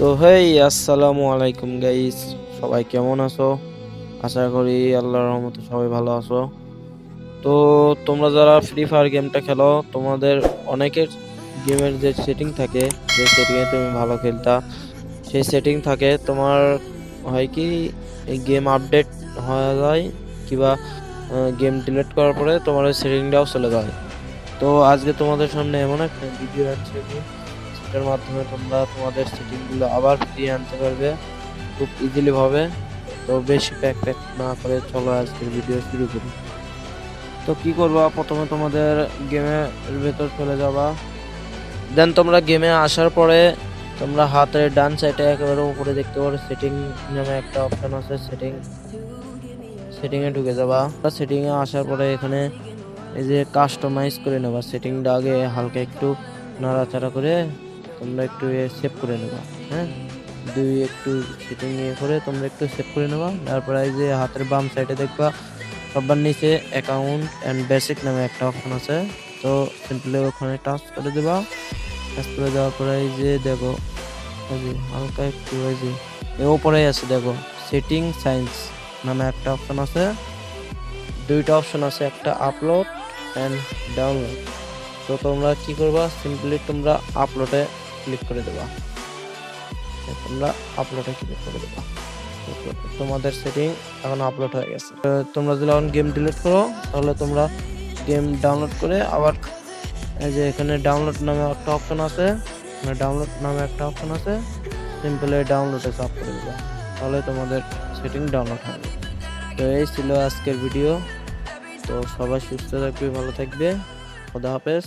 তো হেই, আসসালামু আলাইকুম গাইস সবাই কেমন আছো? আশা করি আল্লাহর রহমতে সবাই ভালো আছো। তো তোমরা যারা ফ্রি ফায়ার গেমটা খেলো, তোমাদের অনেকের গেমের যে সেটিং থাকে, যে সেটিংয়ে তুমি ভালো খেলতা, সেই সেটিং থাকে তোমার, হয় কি গেম আপডেট হয়ে যায় কিবা গেম ডিলিট করার পরে তোমার ওই সেটিংটাও চলে যায়। তো আজকে তোমাদের সামনে এমন একটা ভিডিও আছে কি সেটার মাধ্যমে তোমরা তোমাদের সেটিংগুলো আবার ফিরিয়ে আনতে পারবে খুব ইজিলি ভাবে। তো বেশি প্যাক প্যাক না করে চলো আজকের ভিডিও শুরু করি। তো কি করবা? প্রথমে তোমাদের গেমের ভেতর চলে যাবা। দেন তোমরা গেমে আসার পরে তোমরা হাতের ডান সাইডে একেবারে উপরে দেখতে পারো সেটিং নামে একটা অপশন আছে সেটিং সেটিংয়ে ঢুকে যাবা। সেটিং এ আসার পরে এখানে এই যে কাস্টমাইজ করে নেবা। সেটিংটা আগে হালকা একটু নাড়াচাড়া করে তোমরা একটু সেভ করে নেবা হ্যাঁ? দুই একটু সেটিং নিয়ে করে তোমরা একটু সেভ করে নেবা, তারপরে এই যে হাতের বাম সাইডে দেখবা সবার নিচে অ্যাকাউন্ট অ্যান্ড বেসিক নামে একটা অপশন আছে। তো সিম্পলি ওখানে টাচ করে দেবা টাচ করে দেওয়ার পরে এই যে দেখো যে হালকা একটু এই যে এর উপরে আছে দেখো সেটিং সায়েন্স নামে একটা অপশন আছে। দুইটা অপশন আছে, একটা আপলোড অ্যান্ড ডাউনলোড তো তোমরা কি করবা? সিম্পলি তোমরা আপলোডে ক্লিক করে দেবা। তোমরা আপলোডে ক্লিক করে দেবা। তোমাদের সেটিং এখন আপলোড হয়ে গেছে। তোমরা যদি এখন গেম ডিলিট করো, তাহলে তোমরা গেম ডাউনলোড করে আবার এই যে এখানে ডাউনলোড নামে একটা অপশন আছে। ডাউনলোড নামে একটা অপশন আছে। সিম্পলি ডাউনলোডে চাপ করে দেবা। তাহলে তোমাদের সেটিং ডাউনলোড হবে তো এই ছিল আজকের ভিডিও তো সবাই সুস্থ থাকবে, ভালো থাকবে। খোদা হাফেজ।